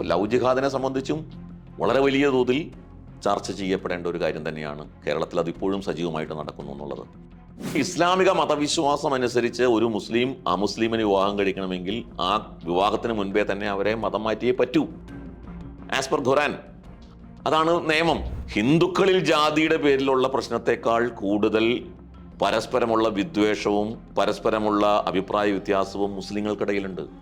അപ്പോൾ ലവ് ജിഹാദിനെ സംബന്ധിച്ചും വളരെ വലിയ തോതിൽ ചർച്ച ചെയ്യപ്പെടേണ്ട ഒരു കാര്യം തന്നെയാണ് കേരളത്തിൽ അതിപ്പോഴും സജീവമായിട്ട് നടക്കുന്നു എന്നുള്ളത്. ഇസ്ലാമിക മതവിശ്വാസം അനുസരിച്ച് ഒരു മുസ്ലിം അമുസ്ലിമിന് വിവാഹം കഴിക്കണമെങ്കിൽ ആ വിവാഹത്തിന് മുൻപേ തന്നെ അവരെ മതം മാറ്റിയേ പറ്റൂ. ആസ് പെർ ഖുറാൻ അതാണ് നിയമം. ഹിന്ദുക്കളിൽ ജാതിയുടെ പേരിലുള്ള പ്രശ്നത്തെക്കാൾ കൂടുതൽ പരസ്പരമുള്ള വിദ്വേഷവും പരസ്പരമുള്ള അഭിപ്രായ വ്യത്യാസവും മുസ്ലിങ്ങൾക്കിടയിലുണ്ട്.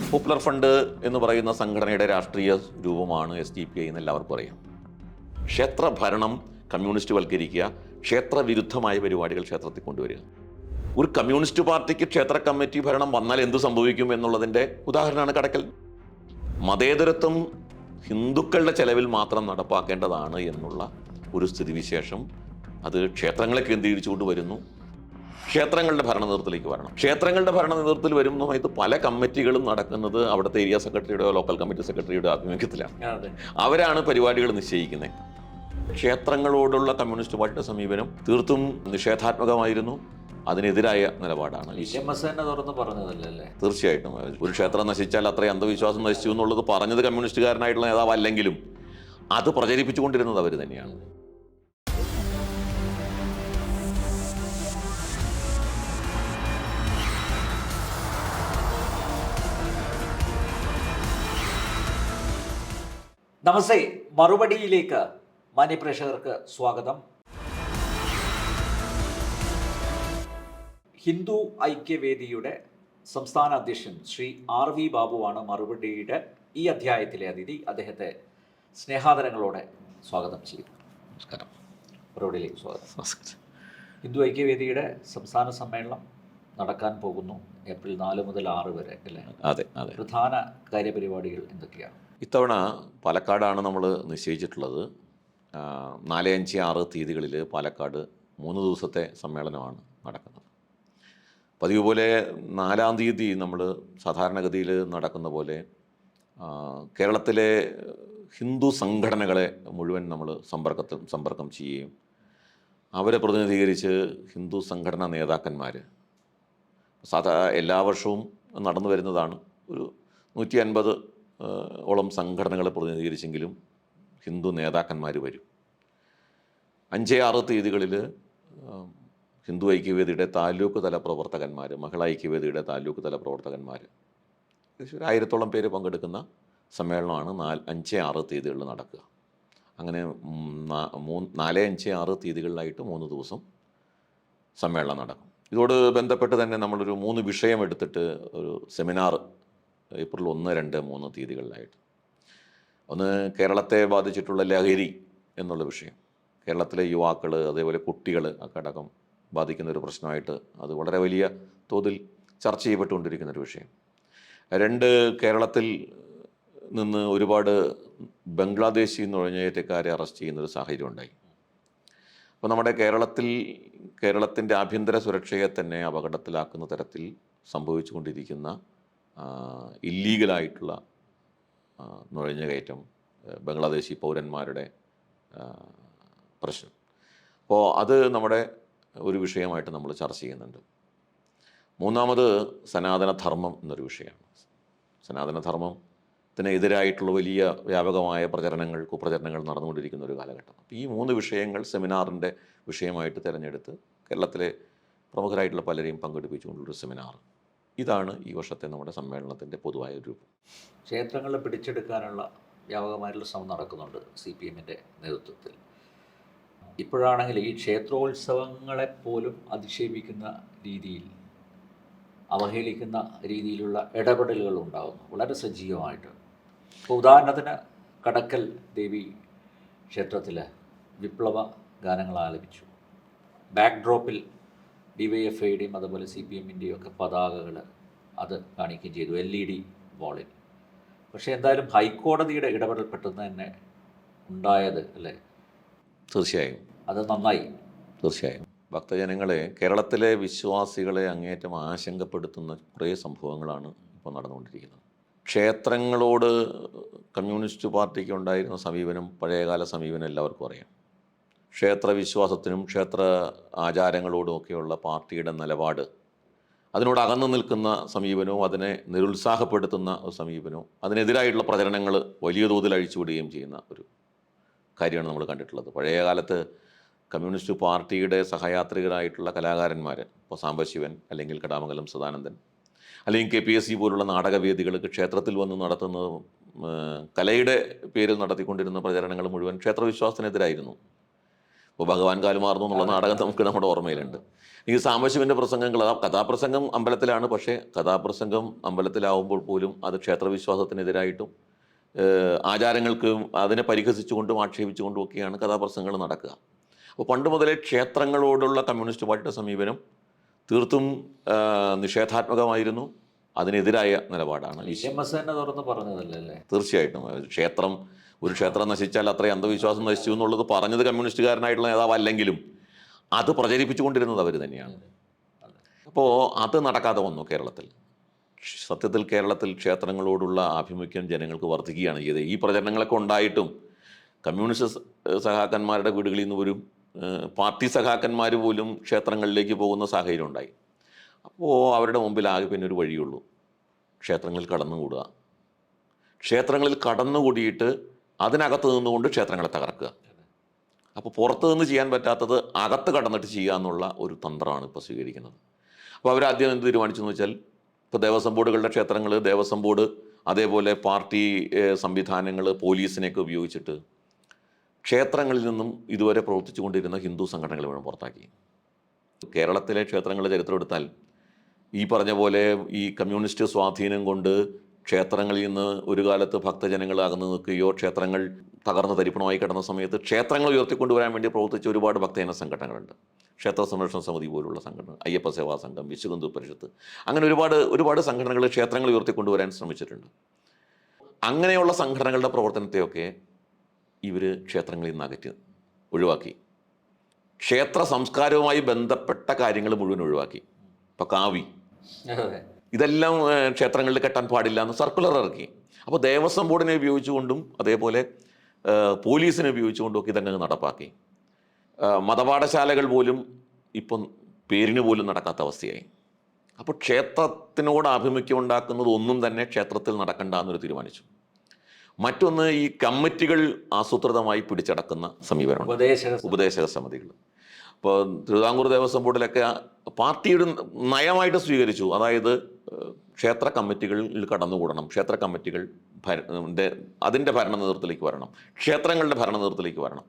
പോപ്പുലർ ഫണ്ട് എന്ന് പറയുന്ന സംഘടനയുടെ രാഷ്ട്രീയ രൂപമാണ് എസ് ഡി പി ഐ എന്ന് എല്ലാവർക്കും അറിയാം. ക്ഷേത്ര ഭരണം കമ്മ്യൂണിസ്റ്റ് വൽക്കരിക്കുക ക്ഷേത്രവിരുദ്ധമായ പരിപാടികൾ ക്ഷേത്രത്തിൽ കൊണ്ടുവരിക. ഒരു കമ്മ്യൂണിസ്റ്റ് പാർട്ടിക്ക് ക്ഷേത്ര കമ്മിറ്റി ഭരണം വന്നാൽ എന്ത് സംഭവിക്കും എന്നുള്ളതിന്റെ ഉദാഹരണമാണ് കടക്കൽ. മതേതരത്വം ഹിന്ദുക്കളുടെ ചെലവിൽ മാത്രം നടപ്പാക്കേണ്ടതാണ് എന്നുള്ള ഒരു സ്ഥിതിവിശേഷം അത് ക്ഷേത്രങ്ങളെ കേന്ദ്രീകരിച്ചുകൊണ്ട് വരുന്നു. ക്ഷേത്രങ്ങളുടെ ഭരണ നേതൃത്വത്തിലേക്ക് വരണം. ക്ഷേത്രങ്ങളുടെ ഭരണ നേതൃത്വത്തിൽ വരുന്ന സമയത്ത് പല കമ്മിറ്റികളും നടക്കുന്നത് അവിടുത്തെ ഏരിയ സെക്രട്ടറിയുടെയോ ലോക്കൽ കമ്മിറ്റി സെക്രട്ടറിയുടെ ആഭിമുഖ്യത്തിലാണ്. അവരാണ് പരിപാടികൾ നിശ്ചയിക്കുന്നത്. ക്ഷേത്രങ്ങളോടുള്ള കമ്മ്യൂണിസ്റ്റ് പാർട്ടിയുടെ സമീപനം തീർത്തും നിഷേധാത്മകമായിരുന്നു. അതിനെതിരായ നിലപാടാണ്. തുറന്ന് പറഞ്ഞതല്ലേ? തീർച്ചയായിട്ടും. ഒരു ക്ഷേത്രം നശിച്ചാൽ അത്രയും അന്ധവിശ്വാസം നശിച്ചു എന്നുള്ളത് പറഞ്ഞത് കമ്മ്യൂണിസ്റ്റുകാരനായിട്ടുള്ള നേതാവ് അല്ലെങ്കിലും അത് പ്രചരിപ്പിച്ചുകൊണ്ടിരുന്നത് അവർ തന്നെയാണ്. നമസ്തേ മറുപടിയിലേക്ക് മാന്യപ്രേക്ഷകർക്ക് സ്വാഗതം. ഹിന്ദു ഐക്യവേദിയുടെ സംസ്ഥാന അധ്യക്ഷൻ ശ്രീ ആർ വി ബാബുവാണ് മറുപടിയുടെ ഈ അധ്യായത്തിലെ അതിഥി. അദ്ദേഹത്തെ സ്നേഹാദരങ്ങളോടെ സ്വാഗതം ചെയ്യുന്നു. നമസ്കാരം. മറുപടിയിലേക്ക് സ്വാഗതം. നമസ്കാരം. ഹിന്ദു ഐക്യവേദിയുടെ സംസ്ഥാന സമ്മേളനം നടക്കാൻ പോകുന്നു ഏപ്രിൽ നാല് മുതൽ ആറ് വരെ അല്ലേ? അതെ അതെ. പ്രധാന കാര്യപരിപാടികൾ എന്തൊക്കെയാണ്? ഇത്തവണ പാലക്കാടാണ് നമ്മൾ നിശ്ചയിച്ചിട്ടുള്ളത്. നാല് അഞ്ച് ആറ് തീയതികളിൽ പാലക്കാട് മൂന്ന് ദിവസത്തെ സമ്മേളനമാണ് നടക്കുന്നത്. പതിവ് പോലെ നാലാം തീയതി നമ്മൾ സാധാരണഗതിയിൽ നടക്കുന്ന പോലെ കേരളത്തിലെ ഹിന്ദു സംഘടനകളെ മുഴുവൻ നമ്മൾ സമ്പർക്കത്തിൽ സമ്പർക്കം ചെയ്യുകയും അവരെ പ്രതിനിധീകരിച്ച് ഹിന്ദു സംഘടനാ നേതാക്കന്മാർ സാധാ എല്ലാ വർഷവും നടന്നു വരുന്നതാണ് ഒരു നൂറ്റി അൻപത് ഓളം സംഘടനകളെ പ്രതിനിധീകരിച്ചെങ്കിലും ഹിന്ദു നേതാക്കന്മാർ വരും. അഞ്ച് ആറ് തീയതികളിൽ ഹിന്ദു ഐക്യവേദിയുടെ താലൂക്ക് തല പ്രവർത്തകന്മാർ മഹിളാ ഐക്യവേദിയുടെ താലൂക്ക് തല പ്രവർത്തകന്മാർ ഏകദേശം ആയിരത്തോളം പേര് പങ്കെടുക്കുന്ന സമ്മേളനമാണ് നാല് അഞ്ച് ആറ് തീയതികളിൽ നടക്കുക. അങ്ങനെ മൂന്ന് നാല് അഞ്ച് ആറ് തീയതികളിലായിട്ട് മൂന്ന് ദിവസം സമ്മേളനം നടക്കും. ഇതോട് ബന്ധപ്പെട്ട് തന്നെ നമ്മളൊരു മൂന്ന് വിഷയം എടുത്തിട്ട് ഒരു സെമിനാർ ഏപ്രിൽ ഒന്ന് രണ്ട് മൂന്ന് തീയതികളിലായിട്ട്. ഒന്ന് കേരളത്തെ ബാധിച്ചിട്ടുള്ള ലഹരി എന്നുള്ള വിഷയം. കേരളത്തിലെ യുവാക്കൾ അതേപോലെ കുട്ടികൾ ഒക്കെ അടക്കം ബാധിക്കുന്ന ഒരു പ്രശ്നമായിട്ട് അത് വളരെ വലിയ തോതിൽ ചർച്ച ചെയ്യപ്പെട്ടുകൊണ്ടിരിക്കുന്ന ഒരു വിഷയം. രണ്ട് കേരളത്തിൽ നിന്ന് ഒരുപാട് ബംഗ്ലാദേശി എന്ന് നുഴഞ്ഞേറ്റക്കാരെ അറസ്റ്റ് ചെയ്യുന്നൊരു സാഹചര്യം ഉണ്ടായി. അപ്പോൾ നമ്മുടെ കേരളത്തിൽ കേരളത്തിന്റെ ആഭ്യന്തര സുരക്ഷയെ തന്നെ അപകടത്തിലാക്കുന്ന തരത്തിൽ സംഭവിച്ചുകൊണ്ടിരിക്കുന്ന ഇല്ലീഗലായിട്ടുള്ള നുഴഞ്ഞുകയറ്റം കയറ്റം ബംഗ്ലാദേശി പൗരന്മാരുടെ പ്രശ്നം. അപ്പോൾ അത് നമ്മുടെ ഒരു വിഷയമായിട്ട് നമ്മൾ ചർച്ച ചെയ്യുന്നുണ്ട്. മൂന്നാമത് സനാതനധർമ്മം എന്നൊരു വിഷയമാണ്. സനാതനധർമ്മത്തിന് എതിരായിട്ടുള്ള വലിയ വ്യാപകമായ പ്രചരണങ്ങൾ കുപ്രചരണങ്ങൾ നടന്നുകൊണ്ടിരിക്കുന്ന ഒരു കാലഘട്ടം. അപ്പോൾ ഈ മൂന്ന് വിഷയങ്ങൾ സെമിനാറിന്റെ വിഷയമായിട്ട് തിരഞ്ഞെടുത്ത് കേരളത്തിലെ പ്രമുഖരായിട്ടുള്ള പലരെയും പങ്കെടുപ്പിച്ചുകൊണ്ടുള്ളൊരു സെമിനാർ ഇതാണ് ഈ വർഷത്തെ നമ്മുടെ സമ്മേളനത്തിന്റെ പൊതുവായ രൂപം. ക്ഷേത്രങ്ങളെ പിടിച്ചെടുക്കാനുള്ള വ്യാപകമായിട്ടുള്ള ശ്രമം നടക്കുന്നുണ്ട് സി പി എമ്മിന്റെ നേതൃത്വത്തിൽ. ഇപ്പോഴാണെങ്കിൽ ഈ ക്ഷേത്രോത്സവങ്ങളെ പോലും അധിക്ഷേപിക്കുന്ന രീതിയിൽ അവഹേളിക്കുന്ന രീതിയിലുള്ള ഇടപെടലുകൾ ഉണ്ടാകുന്നു. വളരെ സജീവമായിട്ട്. ഇപ്പോൾ ഉദാഹരണത്തിന് കടക്കൽ ദേവി ക്ഷേത്രത്തിൽ വിപ്ലവ ഗാനങ്ങൾ ആലപിച്ചു. ബാക്ക് ഡ്രോപ്പിൽ ഡി വൈ എഫ് ഐയുടെയും അതുപോലെ സി പി എമ്മിന്റെയും ഒക്കെ പതാകകൾ അത് കാണിക്കുകയും ചെയ്തു. എൽ ഇ ഡി വാളിൽ പക്ഷേ എന്തായാലും ഹൈക്കോടതിയുടെ ഇടപെടൽ പെട്ടെന്ന് തന്നെ ഉണ്ടായത് അല്ലേ? തീർച്ചയായും. അത് നന്നായി. തീർച്ചയായും. ഭക്തജനങ്ങളെ കേരളത്തിലെ വിശ്വാസികളെ അങ്ങേറ്റം ആശങ്കപ്പെടുത്തുന്ന കുറേ സംഭവങ്ങളാണ് ഇപ്പോൾ നടന്നുകൊണ്ടിരിക്കുന്നത്. ക്ഷേത്രങ്ങളോട് കമ്മ്യൂണിസ്റ്റ് പാർട്ടിക്ക് ഉണ്ടായിരുന്ന സമീപനം പഴയകാല സമീപനം എല്ലാവർക്കും അറിയാം. ക്ഷേത്ര വിശ്വാസത്തിനും ക്ഷേത്ര ആചാരങ്ങളോടും ഒക്കെയുള്ള പാർട്ടിയുടെ നിലപാട്. അതിനോട് അകന്നു നിൽക്കുന്ന സമീപനവും അതിനെ നിരുത്സാഹപ്പെടുത്തുന്ന ഒരു സമീപനവും അതിനെതിരായിട്ടുള്ള പ്രചരണങ്ങൾ വലിയ തോതിൽ അഴിച്ചുവിടുകയും ചെയ്യുന്ന ഒരു കാര്യമാണ് നമ്മൾ കണ്ടിട്ടുള്ളത്. പഴയ കാലത്ത് കമ്മ്യൂണിസ്റ്റ് പാർട്ടിയുടെ സഹയാത്രികരായിട്ടുള്ള കലാകാരന്മാർ ഇപ്പോൾ സാംബശിവൻ അല്ലെങ്കിൽ കടാമംഗലം സദാനന്ദൻ അല്ലെങ്കിൽ കെ പി എസ് സി പോലുള്ള നാടകവേദികൾക്ക് ക്ഷേത്രത്തിൽ വന്ന് നടത്തുന്ന കലയുടെ പേരിൽ നടത്തിക്കൊണ്ടിരുന്ന പ്രചരണങ്ങൾ മുഴുവൻ ക്ഷേത്രവിശ്വാസത്തിനെതിരായിരുന്നു. ഇപ്പോൾ ഭഗവാൻ കാലുമാറുന്നു എന്നുള്ള നാടകം നമുക്ക് നമ്മുടെ ഓർമ്മയിലുണ്ട്. ഈ സാമശിവന്റെ പ്രസംഗങ്ങൾ കഥാപ്രസംഗം അമ്പലത്തിലാണ് പക്ഷേ കഥാപ്രസംഗം അമ്പലത്തിലാവുമ്പോൾ പോലും അത് ക്ഷേത്രവിശ്വാസത്തിനെതിരായിട്ടും ആചാരങ്ങൾക്ക് അതിനെ പരിഹസിച്ചുകൊണ്ടും ആക്ഷേപിച്ചുകൊണ്ടും ഒക്കെയാണ് കഥാപ്രസംഗങ്ങൾ നടക്കുക. അപ്പോൾ പണ്ട് മുതലേ ക്ഷേത്രങ്ങളോടുള്ള കമ്മ്യൂണിസ്റ്റ് പാർട്ടിയുടെ സമീപനം തീർത്തും നിഷേധാത്മകമായിരുന്നു. അതിനെതിരായ നിലപാടാണ് തുറന്ന് പറഞ്ഞതല്ലേ? തീർച്ചയായിട്ടും. ക്ഷേത്രം ഒരു ക്ഷേത്രം നശിച്ചാൽ അത്രയും അന്ധവിശ്വാസം നശിച്ചു എന്നുള്ളത് പറഞ്ഞത് കമ്മ്യൂണിസ്റ്റുകാരനായിട്ടുള്ള നേതാവ് അല്ലെങ്കിലും അത് പ്രചരിപ്പിച്ചുകൊണ്ടിരുന്നത് അവർ തന്നെയാണ്. അപ്പോൾ അത് നടക്കാതെ വന്നു കേരളത്തിൽ. സത്യത്തിൽ കേരളത്തിൽ ക്ഷേത്രങ്ങളോടുള്ള ആഭിമുഖ്യം ജനങ്ങൾക്ക് വർദ്ധിക്കുകയാണ് ചെയ്തത്. ഈ പ്രചരണങ്ങളൊക്കെ ഉണ്ടായിട്ടും കമ്മ്യൂണിസ്റ്റ് സഹാക്കന്മാരുടെ വീടുകളിൽ നിന്ന് വരും പാർട്ടി സഖാക്കന്മാർ പോലും ക്ഷേത്രങ്ങളിലേക്ക് പോകുന്ന സാഹചര്യം ഉണ്ടായി. അപ്പോൾ അവരുടെ മുമ്പിൽ ആകെ പിന്നെ ഒരു വഴിയുള്ളൂ ക്ഷേത്രങ്ങളിൽ കടന്നുകൂടുക. ക്ഷേത്രങ്ങളിൽ കടന്നുകൂടിയിട്ട് അതിനകത്ത് നിന്നുകൊണ്ട് ക്ഷേത്രങ്ങളെ തകർക്കുക. അപ്പോൾ പുറത്ത് നിന്ന് ചെയ്യാൻ പറ്റാത്തത് അകത്ത് കടന്നിട്ട് ചെയ്യുക എന്നുള്ള ഒരു തന്ത്രമാണ് ഇപ്പോൾ സ്വീകരിക്കുന്നത്. അപ്പോൾ അവരാദ്യം എന്ത് തീരുമാനിച്ചെന്ന് വെച്ചാൽ ഇപ്പോൾ ദേവസ്വം ബോർഡുകളുടെ ക്ഷേത്രങ്ങൾ ദേവസ്വം ബോർഡ് അതേപോലെ പാർട്ടി സംവിധാനങ്ങൾ പോലീസിനെയൊക്കെ ഉപയോഗിച്ചിട്ട് ക്ഷേത്രങ്ങളിൽ നിന്നും ഇതുവരെ പ്രവർത്തിച്ചു കൊണ്ടിരുന്ന ഹിന്ദു സംഘടനകൾ മുഴുവൻ പുറത്താക്കി. കേരളത്തിലെ ക്ഷേത്രങ്ങളുടെ ചരിത്രം എടുത്താൽ ഈ പറഞ്ഞ പോലെ ഈ കമ്മ്യൂണിസ്റ്റ് സ്വാധീനം കൊണ്ട് ക്ഷേത്രങ്ങളിൽ നിന്ന് ഒരു കാലത്ത് ഭക്തജനങ്ങൾ അകന്നു നിൽക്കുകയോ ക്ഷേത്രങ്ങൾ തകർന്ന് തരിപ്പണമായി കിടന്ന സമയത്ത് ക്ഷേത്രങ്ങൾ ഉയർത്തിക്കൊണ്ടുവരാൻ വേണ്ടി പ്രവർത്തിച്ച ഒരുപാട് ഭക്തജന സംഘടനകളുണ്ട്. ക്ഷേത്ര സംരക്ഷണ സമിതി പോലുള്ള സംഘടന അയ്യപ്പ സേവാ സംഘം വിശ്വഹിന്ദു പരിഷത്ത് അങ്ങനെ ഒരുപാട് ഒരുപാട് സംഘടനകൾ ക്ഷേത്രങ്ങൾ ഉയർത്തിക്കൊണ്ടുവരാൻ ശ്രമിച്ചിട്ടുണ്ട്. അങ്ങനെയുള്ള സംഘടനകളുടെ പ്രവർത്തനത്തെയൊക്കെ ഇവർ ക്ഷേത്രങ്ങളിൽ നിന്ന് അകറ്റി ഒഴിവാക്കി. ക്ഷേത്ര സംസ്കാരവുമായി ബന്ധപ്പെട്ട കാര്യങ്ങൾ മുഴുവൻ ഒഴിവാക്കി. ഇപ്പോൾ കാവി. ഇതെല്ലാം ക്ഷേത്രങ്ങളിൽ കെട്ടാൻ പാടില്ല എന്ന് സർക്കുലർ ഇറക്കി. അപ്പോൾ ദേവസ്വം ബോർഡിനെ ഉപയോഗിച്ചുകൊണ്ടും അതേപോലെ പോലീസിനെ ഉപയോഗിച്ചുകൊണ്ടും ഒക്കെ ഇതങ്ങ് നടപ്പാക്കി. മതപാഠശാലകൾ പോലും ഇപ്പം പേരിന് പോലും നടക്കാത്ത അവസ്ഥയായി. അപ്പോൾ ക്ഷേത്രത്തിനോട് ആഭിമുഖ്യം ഉണ്ടാക്കുന്നത് ഒന്നും തന്നെ ക്ഷേത്രത്തിൽ നടക്കണ്ട എന്നൊരു തീരുമാനിച്ചു. മറ്റൊന്ന് ഈ കമ്മിറ്റികൾ ആസൂത്രിതമായി പിടിച്ചടക്കുന്ന സമീപനമാണ്. ഉപദേശക ഉപദേശക സമിതികൾ. ഇപ്പോൾ തിരുവിതാംകൂർ ദേവസ്വം ബോർഡിലൊക്കെ പാർട്ടിയുടെ നയമായിട്ട് സ്വീകരിച്ചു. അതായത് ക്ഷേത്ര കമ്മിറ്റികളിൽ കടന്നുകൂടണം. ക്ഷേത്ര കമ്മിറ്റികൾ ഭര അതിന്റെ ഭരണ നേതൃത്വത്തിലേക്ക് വരണം. ക്ഷേത്രങ്ങളുടെ ഭരണ നേതൃത്വത്തിലേക്ക് വരണം.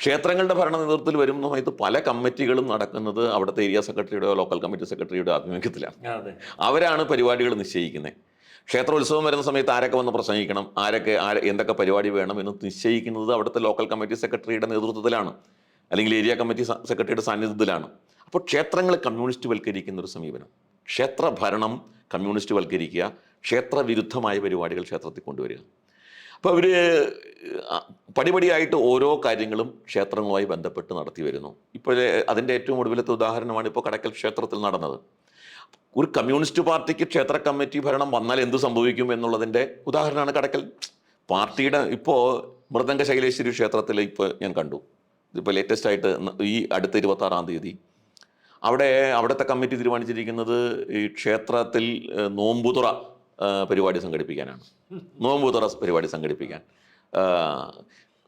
ക്ഷേത്രങ്ങളുടെ ഭരണ നേതൃത്വത്തിൽ വരുന്ന സമയത്ത് പല കമ്മിറ്റികളും നടക്കുന്നത് അവിടുത്തെ ഏരിയ സെക്രട്ടറിയുടെയോ ലോക്കൽ കമ്മിറ്റി സെക്രട്ടറിയുടെ ആഭിമുഖ്യത്തിലാണ്. അവരാണ് പരിപാടികൾ നിശ്ചയിക്കുന്നത്. ക്ഷേത്രോത്സവം വരുന്ന സമയത്ത് ആരൊക്കെ വന്ന് പ്രസംഗിക്കണം? ആരൊക്കെ ആര എന്തൊക്കെ പരിപാടി വേണം എന്ന് നിശ്ചയിക്കുന്നത് അവിടുത്തെ ലോക്കൽ കമ്മിറ്റി സെക്രട്ടറിയുടെ നേതൃത്വത്തിലാണ്. അല്ലെങ്കിൽ ഏരിയ കമ്മിറ്റി സെക്രട്ടറിയുടെ സാന്നിധ്യത്തിലാണ്. അപ്പോൾ ക്ഷേത്രങ്ങൾ കമ്മ്യൂണിസ്റ്റ് വൽക്കരിക്കുന്ന ഒരു സമീപനം. ക്ഷേത്ര ഭരണം കമ്മ്യൂണിസ്റ്റ് വൽക്കരിക്കുക ക്ഷേത്രവിരുദ്ധമായ പരിപാടികൾ ക്ഷേത്രത്തിൽ കൊണ്ടുവരിക. അപ്പോൾ അവർ പടിപടിയായിട്ട് ഓരോ കാര്യങ്ങളും ക്ഷേത്രങ്ങളുമായി ബന്ധപ്പെട്ട് നടത്തി വരുന്നു. ഇപ്പോഴേ അതിന്റെ ഏറ്റവും ഒടുവിലത്തെ ഉദാഹരണമാണ് ഇപ്പോൾ കടക്കൽ ക്ഷേത്രത്തിൽ നടന്നത്. ഒരു കമ്മ്യൂണിസ്റ്റ് പാർട്ടിക്ക് ക്ഷേത്ര കമ്മിറ്റി ഭരണം വന്നാൽ എന്ത് സംഭവിക്കും എന്നുള്ളതിന്റെ ഉദാഹരണമാണ് കടക്കൽ. പാർട്ടിയുടെ ഇപ്പോൾ മൃദംഗ ശൈലേശ്വരി ക്ഷേത്രത്തിൽ ഇപ്പോൾ ഞാൻ കണ്ടു. ഇതിപ്പോൾ ലേറ്റസ്റ്റ് ആയിട്ട് ഈ അടുത്ത ഇരുപത്താറാം തീയതി. അവിടെ അവിടുത്തെ കമ്മിറ്റി തീരുമാനിച്ചിരിക്കുന്നത് ഈ ക്ഷേത്രത്തിൽ നോമ്പുതുറ പരിപാടി സംഘടിപ്പിക്കാനാണ്. നോമ്പുതുറ പരിപാടി സംഘടിപ്പിക്കാൻ.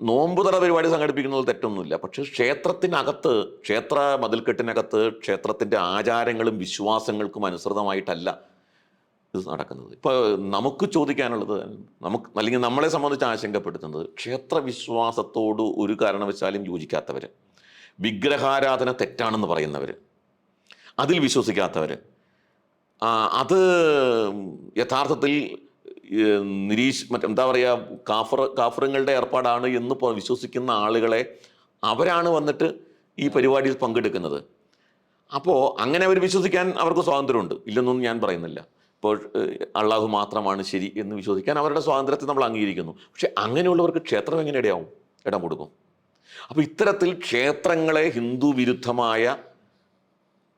നോമ്പുതുറ പരിപാടി സംഘടിപ്പിക്കുന്നത് തെറ്റൊന്നുമില്ല. പക്ഷേ ക്ഷേത്രത്തിനകത്ത് ക്ഷേത്ര മതിൽക്കെട്ടിനകത്ത് ക്ഷേത്രത്തിന്റെ ആചാരങ്ങളും വിശ്വാസങ്ങൾക്കും അനുസൃതമായിട്ടല്ല ഇത് നടക്കുന്നത്. ഇപ്പോൾ നമുക്ക് ചോദിക്കാനുള്ളത് നമുക്ക് അല്ലെങ്കിൽ നമ്മളെ സംബന്ധിച്ച് ആശങ്കപ്പെടുത്തുന്നത് ക്ഷേത്ര വിശ്വാസത്തോട് ഒരു കാരണവശാലും യോജിക്കാത്തവർ വിഗ്രഹാരാധന തെറ്റാണെന്ന് പറയുന്നവർ അതിൽ വിശ്വസിക്കാത്തവർ അത് യഥാർത്ഥത്തിൽ നിരീഷ് നിരീശ് മറ്റേ എന്താ പറയുക കാഫർ കാഫറുകളുടെ ഏർപ്പാടാണ് എന്ന് വിശ്വസിക്കുന്ന ആളുകളെ അവരാണ് വന്നിട്ട് ഈ പരിപാടിയിൽ പങ്കെടുക്കുന്നത്. അപ്പോൾ അങ്ങനെ അവർ വിശ്വസിക്കാൻ അവർക്ക് സ്വാതന്ത്ര്യമുണ്ട്. ഇല്ലെന്നൊന്നും ഞാൻ പറയുന്നില്ല. ഇപ്പോൾ അള്ളാഹു മാത്രമാണ് ശരി എന്ന് വിശ്വസിക്കാൻ അവരുടെ സ്വാതന്ത്ര്യത്തെ നമ്മൾ അംഗീകരിക്കുന്നു. പക്ഷെ അങ്ങനെയുള്ളവർക്ക് ക്ഷേത്രം എങ്ങനെ ഇടയാവും ഇടം കൊടുക്കും. അപ്പോൾ ഇത്തരത്തിൽ ക്ഷേത്രങ്ങളെ ഹിന്ദു വിരുദ്ധമായ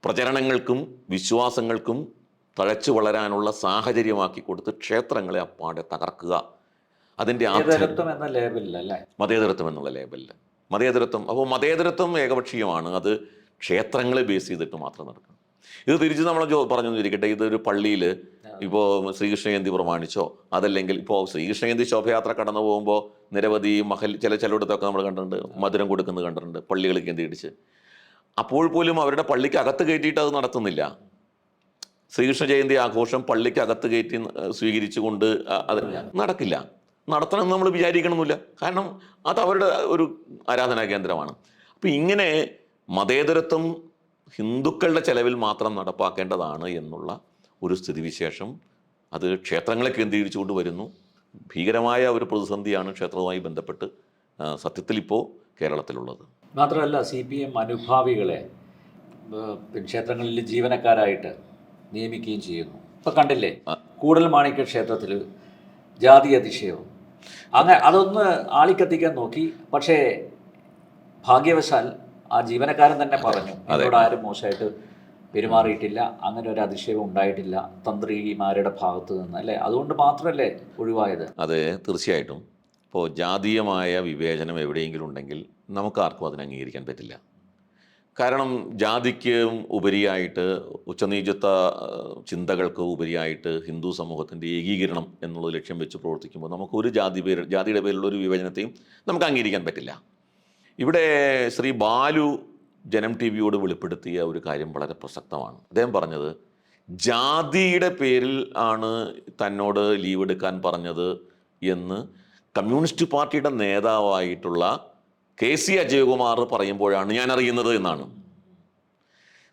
പ്രചരണങ്ങൾക്കും വിശ്വാസങ്ങൾക്കും തഴച്ചു വളരാനുള്ള സാഹചര്യമാക്കി കൊടുത്ത് ക്ഷേത്രങ്ങളെ അപ്പാടെ തകർക്കുക. അതിന്റെ മതേതരത്വം എന്നുള്ള ലേബലിൽ. മതേതരത്വം അപ്പോൾ മതേതരത്വം ഏകപക്ഷീയമാണ്. അത് ക്ഷേത്രങ്ങളെ ബേസ് ചെയ്തിട്ട് മാത്രം നടക്കണം. ഇത് തിരിച്ച് നമ്മൾ പറഞ്ഞു ഇരിക്കട്ടെ ഇതൊരു പള്ളിയിൽ ഇപ്പോൾ ശ്രീകൃഷ്ണ ജയന്തി പ്രമാണിച്ചോ? അതല്ലെങ്കിൽ ഇപ്പോൾ ശ്രീകൃഷ്ണ ജയന്തി ശോഭയാത്ര കടന്നു പോകുമ്പോൾ നിരവധി മഹൽ ചില ചിലയിടത്തൊക്കെ നമ്മൾ കണ്ടിട്ടുണ്ട് മധുരം കൊടുക്കുന്നത് കണ്ടിട്ടുണ്ട് പള്ളികൾ കേന്ദ്രീകരിച്ച്. അപ്പോൾ പോലും അവരുടെ പള്ളിക്ക് അകത്ത് കയറ്റിയിട്ട് അത് നടത്തുന്നില്ല. ശ്രീകൃഷ്ണ ജയന്തി ആഘോഷം പള്ളിക്ക് അകത്ത് കയറ്റി സ്വീകരിച്ചു സ്വീകരിച്ചുകൊണ്ട് അത് നടക്കില്ല. നടത്തണമെന്ന് നമ്മൾ വിചാരിക്കണമെന്നില്ല കാരണം അത് അവരുടെ ഒരു ആരാധനാ കേന്ദ്രമാണ്. അപ്പം ഇങ്ങനെ മതേതരത്വം ഹിന്ദുക്കളുടെ ചെലവിൽ മാത്രം നടപ്പാക്കേണ്ടതാണ് എന്നുള്ള ഒരു സ്ഥിതിവിശേഷം. അത് ക്ഷേത്രങ്ങളെ കേന്ദ്രീകരിച്ചുകൊണ്ട് വരുന്നു. ഭീകരമായ ഒരു പ്രതിസന്ധിയാണ് ക്ഷേത്രവുമായി ബന്ധപ്പെട്ട് സത്യത്തിൽ ഇപ്പോൾ കേരളത്തിലുള്ളത്. മാത്രമല്ല സി പി എം അനുഭാവികളെ ക്ഷേത്രങ്ങളിൽ ജീവനക്കാരായിട്ട് നിയമിക്കുകയും ചെയ്യുന്നു. ഇപ്പം കണ്ടില്ലേ കൂടൽ മാണിക്യ ക്ഷേത്രത്തിൽ ജാതി അതിശയവും. അങ്ങനെ അതൊന്ന് ആളിക്കത്തിക്കാൻ നോക്കി. പക്ഷേ ഭാഗ്യവശാൽ ആ ജീവനക്കാരൻ തന്നെ പറഞ്ഞു എന്നോട് ആരും മോശമായിട്ട് പെരുമാറിയിട്ടില്ല അങ്ങനെ ഒരു അതിശയം ഉണ്ടായിട്ടില്ല തന്ത്രിമാരുടെ ഭാഗത്ത് നിന്ന് അല്ലേ? അതുകൊണ്ട് മാത്രമല്ലേ ഒഴിവായത്? അതെ തീർച്ചയായിട്ടും. ഇപ്പോൾ ജാതീയമായ വിവേചനം എവിടെയെങ്കിലും ഉണ്ടെങ്കിൽ നമുക്ക് ആർക്കും അതിനെ അംഗീകരിക്കാൻ പറ്റില്ല. കാരണം ജാതിക്ക് ഉപരിയായിട്ട് ഉച്ചനീചത്വ ചിന്തകൾക്ക് ഉപരിയായിട്ട് ഹിന്ദു സമൂഹത്തിന്റെ ഏകീകരണം എന്നുള്ള ലക്ഷ്യം വെച്ച് പ്രവർത്തിക്കുമ്പോൾ നമുക്ക് ഒരു ജാതി പേര് ജാതിയുടെ പേരിലുള്ള ഒരു വിവേചനത്തെയും നമുക്ക് അംഗീകരിക്കാൻ പറ്റില്ല. ഇവിടെ ശ്രീ ബാലു ജനം ടി വിയോട് വെളിപ്പെടുത്തിയ ഒരു കാര്യം വളരെ പ്രസക്തമാണ്. അദ്ദേഹം പറഞ്ഞത് ജാതിയുടെ പേരിൽ ആണ് തന്നോട് ലീവ് എടുക്കാൻ പറഞ്ഞത് എന്ന് കമ്മ്യൂണിസ്റ്റ് പാർട്ടിയുടെ നേതാവായിട്ടുള്ള കെ സി അജയകുമാർ പറയുമ്പോഴാണ് ഞാൻ അറിയുന്നത് എന്നാണ്.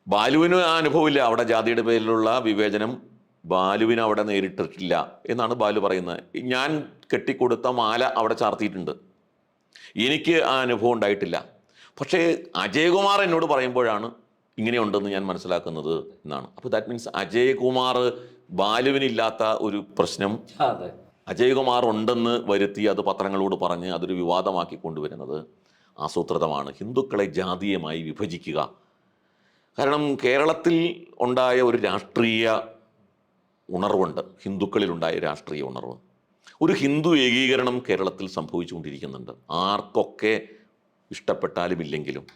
ബാലുവിന് ആ അനുഭവമില്ല അവിടെ ജാതിയുടെ പേരിലുള്ള വിവേചനം ബാലുവിന് അവിടെ നേരിട്ടിട്ടില്ല എന്നാണ് ബാലു പറയുന്നത്. ഞാൻ കെട്ടിക്കൊടുത്ത മാല അവിടെ ചാർത്തിയിട്ടുണ്ട്. എനിക്ക് ആ അനുഭവം ഉണ്ടായിട്ടില്ല. പക്ഷേ അജയകുമാർ എന്നോട് പറയുമ്പോഴാണ് ഇങ്ങനെയുണ്ടെന്ന് ഞാൻ മനസ്സിലാക്കുന്നത് എന്നാണ്. അപ്പോൾ ദാറ്റ് മീൻസ് അജയകുമാർ ബാലുവിനില്ലാത്ത ഒരു പ്രശ്നം അജയകുമാർ ഉണ്ടെന്ന് വരുത്തി അത് പത്രങ്ങളോട് പറഞ്ഞ് അതൊരു വിവാദമാക്കി കൊണ്ടുവരുന്നത് ആസൂത്രിതമാണ്. ഹിന്ദുക്കളെ ജാതീയമായി വിഭജിക്കുക. കാരണം കേരളത്തിൽ ഉണ്ടായ ഒരു രാഷ്ട്രീയ ഉണർവുണ്ട്. ഹിന്ദുക്കളിലുണ്ടായ രാഷ്ട്രീയ ഉണർവ്. ഒരു ഹിന്ദു ഏകീകരണം കേരളത്തിൽ സംഭവിച്ചുകൊണ്ടിരിക്കുന്നുണ്ട്. ആർക്കൊക്കെ ഇഷ്ടപ്പെട്ടാലും ഇല്ലെങ്കിലും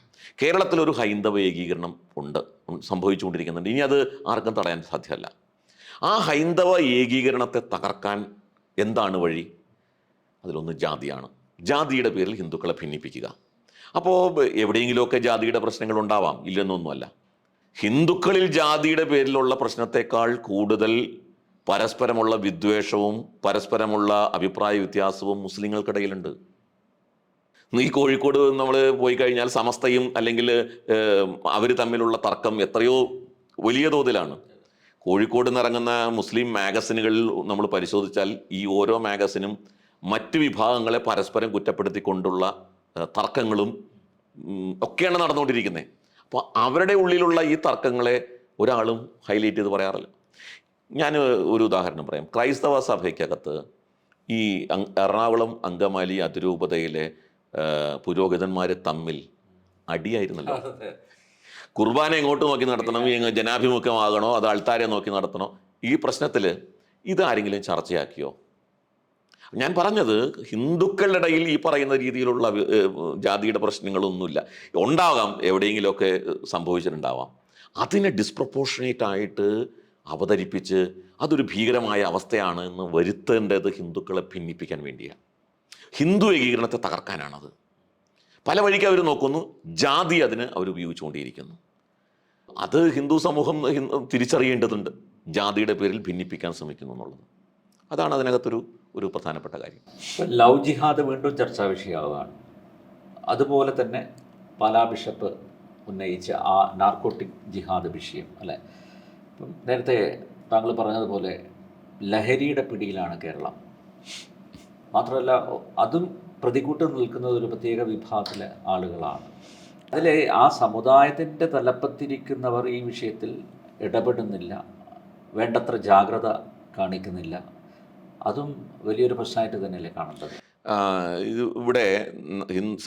കേരളത്തിലൊരു ഹൈന്ദവ ഏകീകരണം ഉണ്ട് സംഭവിച്ചുകൊണ്ടിരിക്കുന്നുണ്ട്. ഇനി അത് ആർക്കും തടയാൻ സാധ്യമല്ല. ആ ഹൈന്ദവ ഏകീകരണത്തെ തകർക്കാൻ എന്താണ് വഴി? അതിലൊന്ന് ജാതിയാണ്. ജാതിയുടെ പേരിൽ ഹിന്ദുക്കളെ ഭിന്നിപ്പിക്കുക. അപ്പോൾ എവിടെയെങ്കിലുമൊക്കെ ജാതിയുടെ പ്രശ്നങ്ങൾ ഉണ്ടാവാം ഇല്ലെന്നൊന്നുമല്ല. ഹിന്ദുക്കളിൽ ജാതിയുടെ പേരിലുള്ള പ്രശ്നത്തെക്കാൾ കൂടുതൽ പരസ്പരമുള്ള വിദ്വേഷവും പരസ്പരമുള്ള അഭിപ്രായ വ്യത്യാസവും മുസ്ലിങ്ങൾക്കിടയിലുണ്ട്. ഈ കോഴിക്കോട് നമ്മൾ പോയി കഴിഞ്ഞാൽ സമസ്തയും അല്ലെങ്കിൽ അവർ തമ്മിലുള്ള തർക്കം എത്രയോ വലിയ തോതിലാണ്. കോഴിക്കോട് നിന്നിറങ്ങുന്ന മുസ്ലിം മാഗസിനുകളിൽ നമ്മൾ പരിശോധിച്ചാൽ ഈ ഓരോ മാഗസിനും മറ്റ് വിഭാഗങ്ങളെ പരസ്പരം കുറ്റപ്പെടുത്തിക്കൊണ്ടുള്ള തർക്കങ്ങളും ഒക്കെയാണ് നടന്നുകൊണ്ടിരിക്കുന്നത് അപ്പോൾ അവരുടെ ഉള്ളിലുള്ള ഈ തർക്കങ്ങളെ ഒരാളും ഹൈലൈറ്റ് ചെയ്ത് പറയാറില്ല. ഞാൻ ഒരു ഉദാഹരണം പറയാം. ക്രൈസ്തവ സഭയ്ക്കകത്ത് ഈ എറണാകുളം അങ്കമാലി അതിരൂപതയിലെ പുരോഹിതന്മാർ തമ്മിൽ അടിയായിരുന്നല്ലോ. കുർബാന എങ്ങോട്ട് നോക്കി നടത്തണം? ജനാഭിമുഖമാകണോ അത് ആൾത്താരെ നോക്കി നടത്തണോ? ഈ പ്രശ്നത്തിൽ ഇതാരെങ്കിലും ചർച്ചയാക്കിയോ? ഞാൻ പറഞ്ഞത് ഹിന്ദുക്കളുടെ ഇടയിൽ ഈ പറയുന്ന രീതിയിലുള്ള ജാതിയുടെ പ്രശ്നങ്ങളൊന്നുമില്ല. ഉണ്ടാകാം എവിടെയെങ്കിലുമൊക്കെ സംഭവിച്ചിട്ടുണ്ടാവാം. അതിനെ ഡിസ്പ്രപ്പോർഷനേറ്റ് ആയിട്ട് അവതരിപ്പിച്ച് അതൊരു ഭീകരമായ അവസ്ഥയാണ് എന്ന് വരുത്തേണ്ടത് ഹിന്ദുക്കളെ ഭിന്നിപ്പിക്കാൻ വേണ്ടിയാണ്. ഹിന്ദു ഏകീകരണത്തെ തകർക്കാനാണത്. പല വഴിക്ക് അവർ നോക്കുന്നു ജാതി അതിന് അവർ ഉപയോഗിച്ചുകൊണ്ടിരിക്കുന്നു. അത് ഹിന്ദു സമൂഹം തിരിച്ചറിയേണ്ടതുണ്ട്. ജാതിയുടെ പേരിൽ ഭിന്നിപ്പിക്കാൻ ശ്രമിക്കുന്നു എന്നുള്ളത്. അതാണ് അതിനകത്തൊരു ഒരു പ്രധാനപ്പെട്ട കാര്യം. ലവ് ജിഹാദ് വീണ്ടും ചർച്ചാ വിഷയമാവുകയാണ് അതുപോലെ തന്നെ പാലാ ബിഷപ്പ് ഉന്നയിച്ച ആ നാർക്കോട്ടിക് ജിഹാദ് വിഷയം അല്ലേ? നേരത്തെ താങ്കൾ പറഞ്ഞതുപോലെ ലഹരിയുടെ പിടിയിലാണ് കേരളം. മാത്രമല്ല അതും പ്രതികൂട്ട് നിൽക്കുന്നത് ഒരു പ്രത്യേക വിഭാഗത്തിലെ ആളുകളാണ്. അതിൽ ആ സമുദായത്തിന്റെ തലപ്പത്തിരിക്കുന്നവർ ഈ വിഷയത്തിൽ ഇടപെടുന്നില്ല വേണ്ടത്ര ജാഗ്രത കാണിക്കുന്നില്ല. അതും വലിയൊരു പ്രശ്നമായിട്ട് തന്നെയല്ലേ കാണേണ്ടത്? ഇത് ഇവിടെ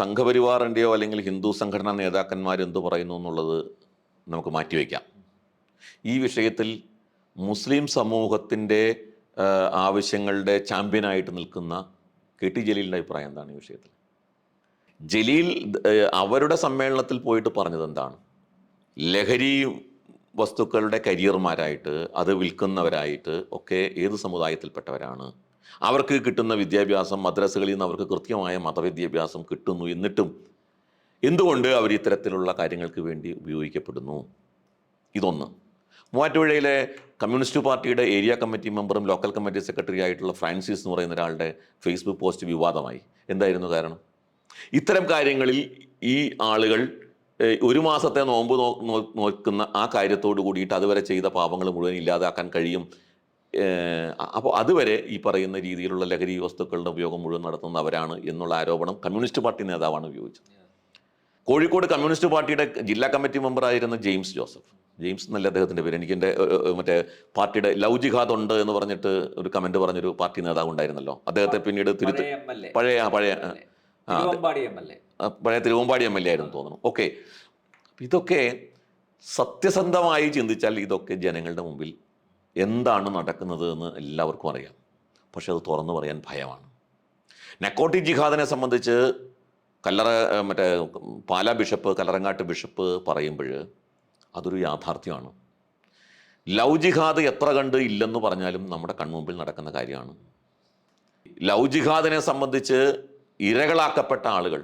സംഘപരിവാറിന്റെയോ അല്ലെങ്കിൽ ഹിന്ദു സംഘടനാ നേതാക്കന്മാർ എന്തു പറയുന്നു എന്നുള്ളത് നമുക്ക് മാറ്റിവെക്കാം ഈ വിഷയത്തിൽ മുസ്ലിം സമൂഹത്തിന്റെ ആവശ്യങ്ങളുടെ ചാമ്പ്യനായിട്ട് നിൽക്കുന്ന കെ ടി ജലീലിന്റെ അഭിപ്രായം എന്താണ് ഈ വിഷയത്തിൽ? ജലീൽ അവരുടെ സമ്മേളനത്തിൽ പോയിട്ട് പറഞ്ഞത് എന്താണ്? ലഹരി വസ്തുക്കളുടെ കരിയർമാരായിട്ട് അത് വിൽക്കുന്നവരായിട്ട് ഒക്കെ ഏത് സമുദായത്തിൽപ്പെട്ടവരാണ്? അവർക്ക് കിട്ടുന്ന വിദ്യാഭ്യാസം മദ്രസകളിൽ നിന്ന് അവർക്ക് കൃത്യമായ മതവിദ്യാഭ്യാസം കിട്ടുന്നു എന്നിട്ടും എന്തുകൊണ്ട് അവർ ഇത്തരത്തിലുള്ള കാര്യങ്ങൾക്ക് വേണ്ടി ഉപയോഗിക്കപ്പെടുന്നു? ഇതൊന്ന്. മൂവാറ്റുപുഴയിലെ കമ്മ്യൂണിസ്റ്റ് പാർട്ടിയുടെ ഏരിയ കമ്മിറ്റി മെമ്പറും ലോക്കൽ കമ്മിറ്റി സെക്രട്ടറി ആയിട്ടുള്ള ഫ്രാൻസിസ് എന്ന് പറയുന്ന ഒരാളുടെ ഫേസ്ബുക്ക് പോസ്റ്റ് വിവാദമായി. എന്തായിരുന്നു കാരണം? ഇത്തരം കാര്യങ്ങളിൽ ഈ ആളുകൾ ഒരു മാസത്തെ നോമ്പ് നോ നോക്കുന്ന ആ കാര്യത്തോട് കൂടിയിട്ട് അതുവരെ ചെയ്ത പാപങ്ങൾ മുഴുവൻ ഇല്ലാതാക്കാൻ കഴിയും. അപ്പോൾ അതുവരെ ഈ പറയുന്ന രീതിയിലുള്ള ലഹരി വസ്തുക്കളുടെ ഉപയോഗം മുഴുവൻ നടത്തുന്നവരാണ് എന്നുള്ള ആരോപണം കമ്മ്യൂണിസ്റ്റ് പാർട്ടി നേതാവാണ് ഉപയോഗിച്ചത്. കോഴിക്കോട് കമ്മ്യൂണിസ്റ്റ് പാർട്ടിയുടെ ജില്ലാ കമ്മിറ്റി മെമ്പറായിരുന്ന ജെയിംസ് ജോസഫ്. ജെയിംസ് എന്നല്ല അദ്ദേഹത്തിന്റെ പേര്. എനിക്ക് എന്റെ മറ്റേ പാർട്ടിയുടെ ലവ് ജിഹാദ് ഉണ്ട് എന്ന് പറഞ്ഞിട്ട് ഒരു കമന്റ് പറഞ്ഞൊരു പാർട്ടി നേതാവ് ഉണ്ടായിരുന്നല്ലോ. അദ്ദേഹത്തെ പിന്നീട് തിരുത്തി പഴയ പഴയ ആ, പഴയ തിരുവമ്പാടി എം എൽ എ. പഴയ തിരുവമ്പാടി എം എൽ എ ആയിരുന്നു തോന്നുന്നു. ഓക്കെ. ഇതൊക്കെ സത്യസന്ധമായി ചിന്തിച്ചാൽ ഇതൊക്കെ ജനങ്ങളുടെ മുമ്പിൽ എന്താണ് നടക്കുന്നത് എന്ന് എല്ലാവർക്കും അറിയാം. പക്ഷെ അത് തുറന്നു പറയാൻ ഭയമാണ്. നെക്കോട്ടി ജിഹാദിനെ സംബന്ധിച്ച് കല്ലറ മറ്റേ പാലാ ബിഷപ്പ് കല്ലറങ്ങാട്ട് ബിഷപ്പ് പറയുമ്പോൾ അതൊരു യാഥാർത്ഥ്യമാണ്. ലൗജിഹാദ് ജിഹാദ് എത്ര കണ്ട് ഇല്ലെന്ന് പറഞ്ഞാലും നമ്മുടെ കൺമുമ്പിൽ നടക്കുന്ന കാര്യമാണ്. ലൗജിഹാദിനെ ജിഹാദിനെ സംബന്ധിച്ച് ഇരകളാക്കപ്പെട്ട ആളുകൾ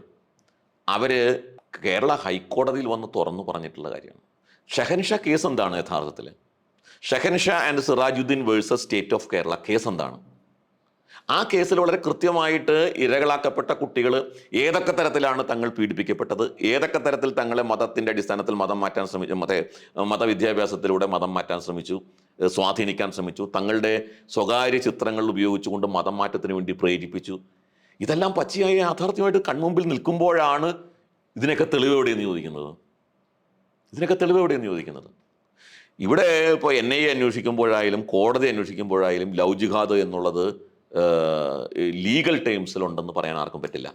അവർ കേരള ഹൈക്കോടതിയിൽ വന്ന് തുറന്നു പറഞ്ഞിട്ടുള്ള കാര്യമാണ്. ഷഹൻഷാ കേസ് എന്താണ് യഥാർത്ഥത്തിൽ Shahansha and Sirajuddin versus state of Kerala case എന്താണ്? ആ കേസിൽ വളരെ കൃത്യമായിട്ട് ഇരകളാക്കപ്പെട്ട കുട്ടികൾ ഏതൊക്കെ തരത്തിലാണ് തങ്ങൾ പീഡിപ്പിക്കപ്പെട്ടത്? ഏതൊക്കെ തരത്തിൽ തങ്ങളെ മതത്തിന്റെ അടിസ്ഥാനത്തിൽ മതം മാറ്റാൻ ശ്രമിച്ചു മതേ മതവിദ്യാഭ്യാസത്തിലൂടെ മതം മാറ്റാൻ ശ്രമിച്ചു സ്വാധീനിക്കാൻ ശ്രമിച്ചു തങ്ങളുടെ സ്വകാര്യ ചിത്രങ്ങൾ ഉപയോഗിച്ചുകൊണ്ട് മതം മാറ്റത്തിന് വേണ്ടി പ്രേരിപ്പിച്ചു. ഇതെല്ലാം പച്ചയായി യാഥാർത്ഥ്യമായിട്ട് കൺമുമ്പിൽ നിൽക്കുമ്പോഴാണ് ഇതിനൊക്കെ തെളിവ് എവിടെയെന്ന് ചോദിക്കുന്നത്? ഇതിനൊക്കെ തെളിവ് എവിടെയെന്ന് ചോദിക്കുന്നത്? ഇവിടെ ഇപ്പോൾ എൻ ഐ എ അന്വേഷിക്കുമ്പോഴായാലും കോടതി അന്വേഷിക്കുമ്പോഴായാലും ലൗജിഖാദ് എന്നുള്ളത് ലീഗൽ ടേംസിലുണ്ടെന്ന് പറയാൻ ആർക്കും പറ്റില്ല.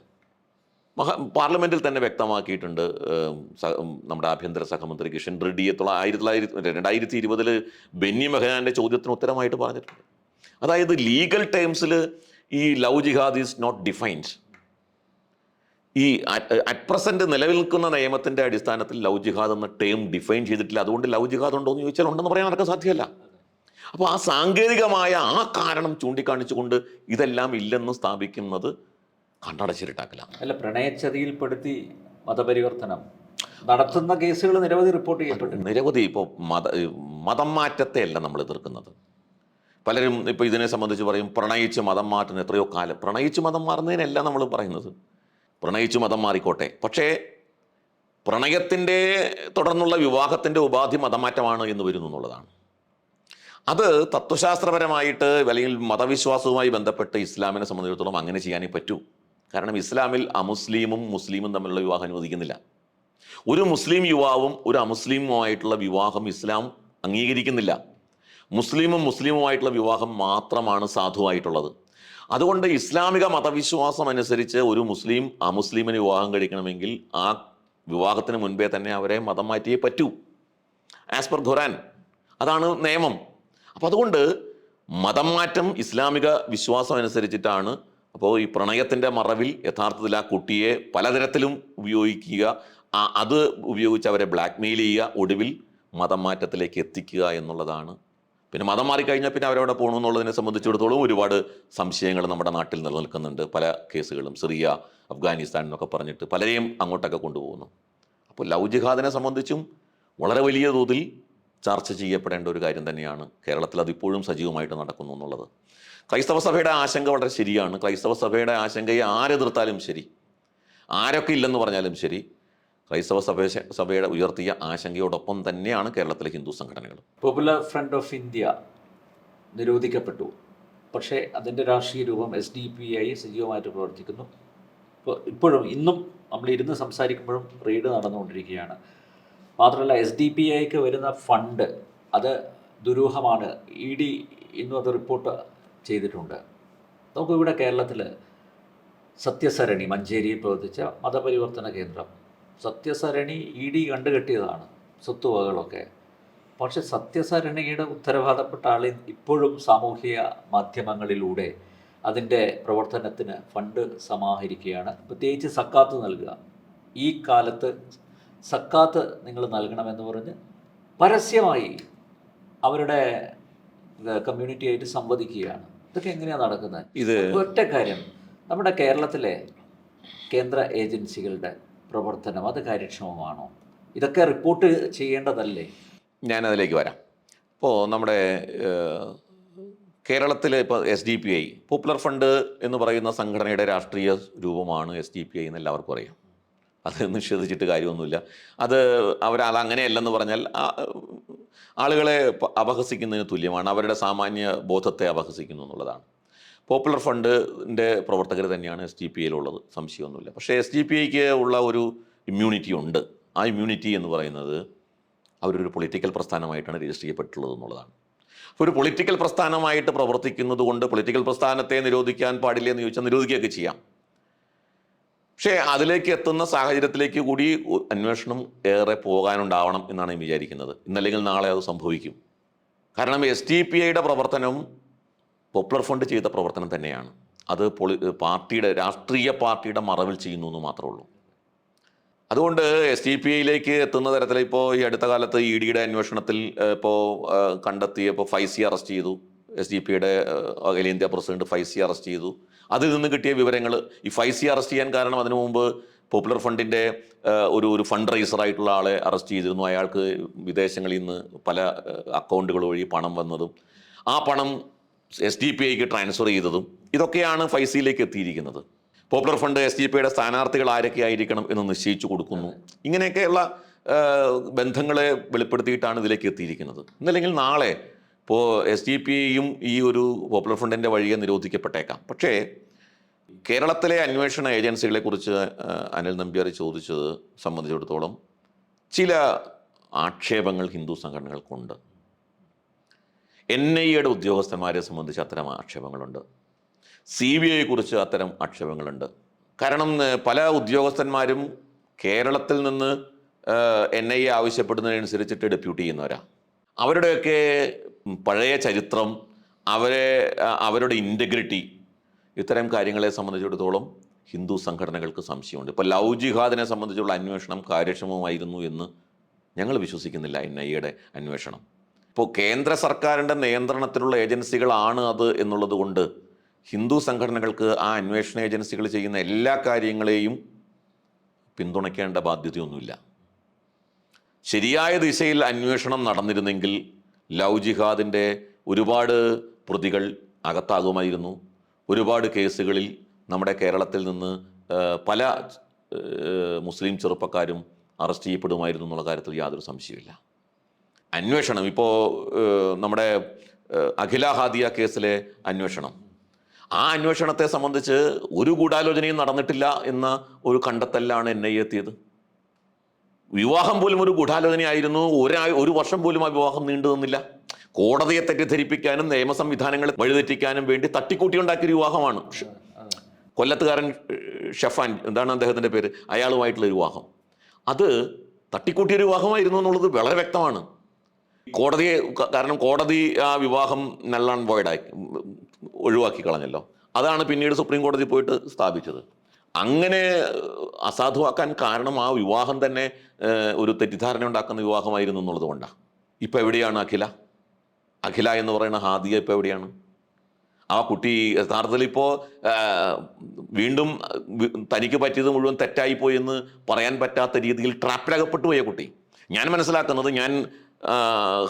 മഹാ പാർലമെന്റിൽ തന്നെ വ്യക്തമാക്കിയിട്ടുണ്ട് നമ്മുടെ ആഭ്യന്തര സഹമന്ത്രി കിഷൻ റെഡ്ഡിയെ തൊള്ള ആയിരത്തി തൊള്ളായിരത്തി രണ്ടായിരത്തി ഇരുപതിൽ ബെന്നി മെഹനാന്റെ ചോദ്യത്തിന് ഉത്തരമായിട്ട് പറഞ്ഞിട്ടുണ്ട്. അതായത് ലീഗൽ ടേംസിൽ ഈ love jihad is not defined ഈ അറ്റ് പ്രസന്റ് നിലനിൽക്കുന്ന നിയമത്തിന്റെ അടിസ്ഥാനത്തിൽ ലവ് ജിഹാദ് എന്ന ടേം ഡിഫൈൻ ചെയ്തിട്ടില്ല. അതുകൊണ്ട് ലവ് ജിഹാദ് ഉണ്ടോ എന്ന് ചോദിച്ചാൽ ഉണ്ടെന്ന് പറയാൻ ആർക്കും സാധ്യമല്ല. അപ്പോൾ ആ സാങ്കേതികമായ ആ കാരണം ചൂണ്ടിക്കാണിച്ചുകൊണ്ട് ഇതെല്ലാം ഇല്ലെന്ന് സ്ഥാപിക്കുന്നത് കണ്ണടച്ചിരിട്ടാക്കല. അല്ല പ്രണയച്ചതിയിൽപ്പെടുത്തി മതപരിവർത്തനം. നടത്തുന്ന കേസുകൾ നിരവധി റിപ്പോർട്ട് ചെയ്യപ്പെട്ടു നിരവധി ഇപ്പോൾ മത മതം മാറ്റത്തെ അല്ല നമ്മൾ എതിർക്കുന്നത്. പലരും ഇപ്പോൾ ഇതിനെ സംബന്ധിച്ച് പറയും പ്രണയിച്ച് മതം മാറ്റുന്ന എത്രയോ കാലം. പ്രണയിച്ച് മതം മാറുന്നതിനല്ല നമ്മൾ പറയുന്നത്. പ്രണയിച്ച് മതം മാറിക്കോട്ടെ. പക്ഷേ പ്രണയത്തിന്റെ തുടർന്നുള്ള വിവാഹത്തിന്റെ ഉപാധി മതമാറ്റമാണ് എന്ന് വരുന്നു എന്നുള്ളതാണ്. അത് തത്വശാസ്ത്രപരമായിട്ട് അല്ലെങ്കിൽ മതവിശ്വാസവുമായി ബന്ധപ്പെട്ട് ഇസ്ലാമിനെ സംബന്ധിച്ചിടത്തോളം അങ്ങനെ ചെയ്യാനേ പറ്റൂ. കാരണം ഇസ്ലാമിൽ അമുസ്ലീമും മുസ്ലീമും തമ്മിലുള്ള വിവാഹം അനുവദിക്കുന്നില്ല. ഒരു മുസ്ലിം യുവാവും ഒരു അമുസ്ലിമുമായിട്ടുള്ള വിവാഹം ഇസ്ലാം അംഗീകരിക്കുന്നില്ല. മുസ്ലിമും മുസ്ലിമുമായിട്ടുള്ള വിവാഹം മാത്രമാണ് സാധുവായിട്ടുള്ളത്. അതുകൊണ്ട് ഇസ്ലാമിക മതവിശ്വാസം അനുസരിച്ച് ഒരു മുസ്ലിം അമുസ്ലിമിന് വിവാഹം കഴിക്കണമെങ്കിൽ ആ വിവാഹത്തിന് മുൻപേ തന്നെ അവരെ മതം മാറ്റിയേ പറ്റൂ. ആസ് പെർ ഖുറാൻ അതാണ് നിയമം. അപ്പം അതുകൊണ്ട് മതം മാറ്റം ഇസ്ലാമിക വിശ്വാസം അനുസരിച്ചിട്ടാണ് അപ്പോൾ ഈ പ്രണയത്തിന്റെ മറവിൽ യഥാർത്ഥത്തിൽ ആ കുട്ടിയെ പലതരത്തിലും ഉപയോഗിക്കുക അത് ഉപയോഗിച്ച് അവരെ ബ്ലാക്ക് മെയിൽ ചെയ്യുക ഒടുവിൽ മതം മാറ്റത്തിലേക്ക് എത്തിക്കുക എന്നുള്ളതാണ്. പിന്നെ മതം മാറിക്കഴിഞ്ഞാൽ പിന്നെ അവരവിടെ പോകണമെന്നുള്ളതിനെ സംബന്ധിച്ചിടത്തോളം ഒരുപാട് സംശയങ്ങൾ നമ്മുടെ നാട്ടിൽ നിലനിൽക്കുന്നുണ്ട്. പല കേസുകളും സിറിയ അഫ്ഗാനിസ്ഥാൻ എന്നൊക്കെ പറഞ്ഞിട്ട് പലരെയും അങ്ങോട്ടൊക്കെ കൊണ്ടുപോകുന്നു. അപ്പോൾ ലവ് ജിഹാദിനെ സംബന്ധിച്ചും വളരെ വലിയ തോതിൽ ചർച്ച ചെയ്യപ്പെടേണ്ട ഒരു കാര്യം തന്നെയാണ് കേരളത്തിൽ അതിപ്പോഴും സജീവമായിട്ട് നടക്കുന്നു എന്നുള്ളത്. ക്രൈസ്തവ സഭയുടെ ആശങ്ക വളരെ ശരിയാണ്. ക്രൈസ്തവ സഭയുടെ ആശങ്കയെ ആരെതിർത്താലും ശരി. ആരൊക്കെ ഇല്ലെന്ന് പറഞ്ഞാലും ശരി. ക്രൈസ്തവ സഭ സഭയുടെ ഉയർത്തിയ ആശങ്കയോടൊപ്പം തന്നെയാണ് കേരളത്തിലെ ഹിന്ദു സംഘടനകൾ. പോപ്പുലർ ഫ്രണ്ട് ഓഫ് ഇന്ത്യ നിരോധിക്കപ്പെട്ടു. പക്ഷേ അതിന്റെ രാഷ്ട്രീയ രൂപം എസ് ഡി പി ഐ സജീവമായിട്ട് പ്രവർത്തിക്കുന്നു. ഇപ്പോൾ ഇപ്പോഴും ഇന്നും നമ്മൾ ഇരുന്ന് സംസാരിക്കുമ്പോഴും റെയ്ഡ് നടന്നുകൊണ്ടിരിക്കുകയാണ്. മാത്രമല്ല എസ് ഡി പി ഐക്ക് വരുന്ന ഫണ്ട് അത് ദുരൂഹമാണ്. ഇ ഡി ഇന്നും അത് റിപ്പോർട്ട് ചെയ്തിട്ടുണ്ട്. നമുക്ക് ഇവിടെ കേരളത്തിൽ സത്യസരണി മഞ്ചേരിയിൽ പ്രവർത്തിച്ച മതപരിവർത്തന കേന്ദ്രം. സത്യസരണി ഇ ഡി കണ്ടുകെട്ടിയതാണ് സ്വത്തുവകകളൊക്കെ. പക്ഷെ സത്യസരണിയുടെ ഉത്തരവാദപ്പെട്ട ആളിൽ ഇപ്പോഴും സാമൂഹിക മാധ്യമങ്ങളിലൂടെ അതിന്റെ പ്രവർത്തനത്തിന് ഫണ്ട് സമാഹരിക്കുകയാണ്. പ്രത്യേകിച്ച് സക്കാത്ത് നൽകുക. ഈ കാലത്ത് സക്കാത്ത് നിങ്ങൾ നൽകണമെന്ന് പറഞ്ഞ് പരസ്യമായി അവരുടെ കമ്മ്യൂണിറ്റിയായിട്ട് സംവദിക്കുകയാണ്. ഇതൊക്കെ എങ്ങനെയാണ് നടക്കുന്നത്? ഇത് ഒറ്റ കാര്യം നമ്മുടെ കേരളത്തിലെ കേന്ദ്ര ഏജൻസികളുടെ പ്രവർത്തനം അത് കാര്യക്ഷമമാണോ? ഇതൊക്കെ റിപ്പോർട്ട് ചെയ്യേണ്ടതല്ലേ? ഞാനതിലേക്ക് വരാം. ഇപ്പോൾ നമ്മുടെ കേരളത്തിലെ ഇപ്പോൾ S D P I popular front എന്ന് പറയുന്ന സംഘടനയുടെ രാഷ്ട്രീയ രൂപമാണ് എസ് ഡി പി ഐ എന്ന് എല്ലാവർക്കും അറിയാം. അത് നിഷേധിച്ചിട്ട് കാര്യമൊന്നുമില്ല. അത് അത് അങ്ങനെയല്ലെന്ന് പറഞ്ഞാൽ ആളുകളെ അപഹസിക്കുന്നതിന് തുല്യമാണ്. അവരുടെ സാമാന്യ ബോധത്തെ അപഹസിക്കുന്നു എന്നുള്ളതാണ്. പോപ്പുലർ ഫണ്ടിന്റെ പ്രവർത്തകർ തന്നെയാണ് എസ് ഡി പി ഐയിലുള്ളത് സംശയമൊന്നുമില്ല. പക്ഷേ എസ് ഡി പി ഐക്ക് ഉള്ള ഒരു ഇമ്മ്യൂണിറ്റി ഉണ്ട്. ആ ഇമ്മ്യൂണിറ്റി എന്ന് പറയുന്നത് അവരൊരു പൊളിറ്റിക്കൽ പ്രസ്ഥാനമായിട്ടാണ് രജിസ്റ്റർ ചെയ്യപ്പെട്ടുള്ളത് എന്നുള്ളതാണ്. ഒരു പൊളിറ്റിക്കൽ പ്രസ്ഥാനമായിട്ട് പ്രവർത്തിക്കുന്നത് കൊണ്ട് പൊളിറ്റിക്കൽ പ്രസ്ഥാനത്തെ നിരോധിക്കാൻ പാടില്ല എന്ന് ചോദിച്ചാൽ നിരോധിക്കുകയൊക്കെ ചെയ്യാം. പക്ഷേ അതിലേക്ക് എത്തുന്ന സാഹചര്യത്തിലേക്ക് കൂടി അന്വേഷണം ഏറെ പോകാനുണ്ടാവണം എന്നാണ് ഞാൻ വിചാരിക്കുന്നത്. ഇന്നല്ലെങ്കിൽ നാളെ അത് സംഭവിക്കും. കാരണം എസ് ടി പി ഐയുടെ പ്രവർത്തനം പോപ്പുലർ ഫണ്ട് ചെയ്ത പ്രവർത്തനം തന്നെയാണ്. അത് പൊളി പാർട്ടിയുടെ രാഷ്ട്രീയ പാർട്ടിയുടെ മറവിൽ ചെയ്യുന്നു എന്ന് മാത്രമേ ഉള്ളൂ. അതുകൊണ്ട് എസ് ടി പി ഐയിലേക്ക് എത്തുന്ന തരത്തിൽ ഇപ്പോൾ ഈ അടുത്ത കാലത്ത് ഇ ഡിയുടെ അന്വേഷണത്തിൽ ഇപ്പോൾ കണ്ടെത്തിയപ്പോൾ ഫൈസി അറസ്റ്റ് ചെയ്തു. എസ് ഡി പിയുടെ അഖിലേന്ത്യാ പ്രസിഡന്റ് ഫൈസി അറസ്റ്റ് ചെയ്തു. അതിൽ നിന്ന് കിട്ടിയ വിവരങ്ങൾ ഈ ഫൈസി അറസ്റ്റ് ചെയ്യാൻ കാരണം അതിനു മുമ്പ് പോപ്പുലർ ഫണ്ടിന്റെ ഒരു ഒരു ഫണ്ട് റൈസർ ആയിട്ടുള്ള ആളെ അറസ്റ്റ് ചെയ്തിരുന്നു. അയാൾക്ക് വിദേശങ്ങളിൽ നിന്ന് പല അക്കൗണ്ടുകൾ വഴി പണം വന്നതും ആ പണം എസ് ഡി പി ഐക്ക് ട്രാൻസ്ഫർ ചെയ്തതും ഇതൊക്കെയാണ് ഫൈസിയിലേക്ക് എത്തിയിരിക്കുന്നത്. Popular front S D P ഐയുടെ സ്ഥാനാർത്ഥികൾ ആരൊക്കെ ആയിരിക്കണം എന്ന് നിശ്ചയിച്ചു കൊടുക്കുന്നു. ഇങ്ങനെയൊക്കെയുള്ള ബന്ധങ്ങളെ വെളിപ്പെടുത്തിയിട്ടാണ് ഇതിലേക്ക് എത്തിയിരിക്കുന്നത്. എന്നല്ലെങ്കിൽ നാളെ ഇപ്പോൾ എസ് ഡി പിയും ഈ ഒരു പോപ്പുലർ ഫ്രണ്ടിന്റെ വഴിയെ നിരോധിക്കപ്പെട്ടേക്കാം. പക്ഷേ കേരളത്തിലെ അന്വേഷണ ഏജൻസികളെ കുറിച്ച് അനിൽ നമ്പ്യാർ ചോദിച്ചത് സംബന്ധിച്ചിടത്തോളം ചില ആക്ഷേപങ്ങൾ ഹിന്ദു സംഘടനകൾക്കുണ്ട്. എൻ ഐ എയുടെ ഉദ്യോഗസ്ഥന്മാരെ സംബന്ധിച്ച് അത്തരം ആക്ഷേപങ്ങളുണ്ട്. സി ബി ഐയെ കുറിച്ച് അത്തരം ആക്ഷേപങ്ങളുണ്ട്. കാരണം പല ഉദ്യോഗസ്ഥന്മാരും കേരളത്തിൽ നിന്ന് എൻ ഐ എ ആവശ്യപ്പെടുന്നതിനനുസരിച്ചിട്ട് ഡെപ്യൂട്ടി ചെയ്യുന്നവരാ. അവരുടെയൊക്കെ പഴയ ചരിത്രം അവരെ അവരുടെ ഇന്റഗ്രിറ്റി ഇത്തരം കാര്യങ്ങളെ സംബന്ധിച്ചിടത്തോളം ഹിന്ദു സംഘടനകൾക്ക് സംശയമുണ്ട്. ഇപ്പോൾ ലവ് ജിഹാദിനെ സംബന്ധിച്ചുള്ള അന്വേഷണം കാര്യക്ഷമമായിരുന്നു എന്ന് ഞങ്ങൾ വിശ്വസിക്കുന്നില്ല എൻ ഐ എയുടെ അന്വേഷണം. ഇപ്പോൾ കേന്ദ്ര സർക്കാരിന്റെ നിയന്ത്രണത്തിലുള്ള ഏജൻസികളാണ് അത് എന്നുള്ളത് കൊണ്ട് ഹിന്ദു സംഘടനകൾക്ക് ആ അന്വേഷണ ഏജൻസികൾ ചെയ്യുന്ന എല്ലാ കാര്യങ്ങളെയും പിന്തുണയ്ക്കേണ്ട ബാധ്യതയൊന്നുമില്ല. ശരിയായ ദിശയിൽ അന്വേഷണം നടന്നിരുന്നെങ്കിൽ ലവ് ജിഹാദിന്റെ ഒരുപാട് പ്രതികൾ അകത്താകുമായിരുന്നു. ഒരുപാട് കേസുകളിൽ നമ്മുടെ കേരളത്തിൽ നിന്ന് പല മുസ്ലിം ചെറുപ്പക്കാരും അറസ്റ്റ് ചെയ്യപ്പെടുമായിരുന്നു എന്നുള്ള കാര്യത്തിൽ യാതൊരു സംശയമില്ല അന്വേഷണം ഇപ്പോൾ നമ്മുടെ അഖില ഹാദിയ കേസിലെ അന്വേഷണം. ആ അന്വേഷണത്തെ സംബന്ധിച്ച് ഒരു ഗൂഢാലോചനയും നടന്നിട്ടില്ല എന്ന ഒരു കണ്ടെത്തലാണ് എൻ ഐ എത്തിയത്. വിവാഹം പോലും ഒരു ഗൂഢാലോചനയായിരുന്നു. ഒരാ ഒരു വർഷം പോലും ആ വിവാഹം നീണ്ടു നിന്നില്ല. കോടതിയെ തെറ്റിദ്ധരിപ്പിക്കാനും നിയമ സംവിധാനങ്ങളെ വഴിതെറ്റിക്കാനും വേണ്ടി തട്ടിക്കൂട്ടിയുണ്ടാക്കിയ വിവാഹമാണ്. കൊല്ലത്തുകാരൻ ഷെഫാൻ എന്താണ് അദ്ദേഹത്തിന്റെ പേര്? അയാളുമായിട്ടുള്ള വിവാഹം. അത് തട്ടിക്കൂട്ടിയ വിവാഹമായിരുന്നു എന്നുള്ളത് വളരെ വ്യക്തമാണ്. കോടതിയെ കാരണം കോടതി ആ വിവാഹം നല്ലോണം വോയിഡായി ഒഴിവാക്കി കളഞ്ഞല്ലോ. അതാണ് പിന്നീട് സുപ്രീം കോടതി പോയിട്ട് സ്ഥാപിച്ചത്. അങ്ങനെ അസാധുവാക്കാൻ കാരണം ആ വിവാഹം തന്നെ ഒരു തെറ്റിദ്ധാരണ ഉണ്ടാക്കുന്ന വിവാഹമായിരുന്നു എന്നുള്ളത് കൊണ്ടാണ് ഇപ്പം എവിടെയാണ് അഖില? അഖില എന്ന് പറയുന്ന ഹാദിയ ഇപ്പോൾ എവിടെയാണ്? ആ കുട്ടി യഥാർത്ഥത്തിൽ ഇപ്പോൾ വീണ്ടും തനിക്ക് പറ്റിയത് മുഴുവൻ തെറ്റായിപ്പോയി എന്ന് പറയാൻ പറ്റാത്ത രീതിയിൽ ട്രാപ്പിലകപ്പെട്ടു പോയ കുട്ടി. ഞാൻ മനസ്സിലാക്കുന്നത് ഞാൻ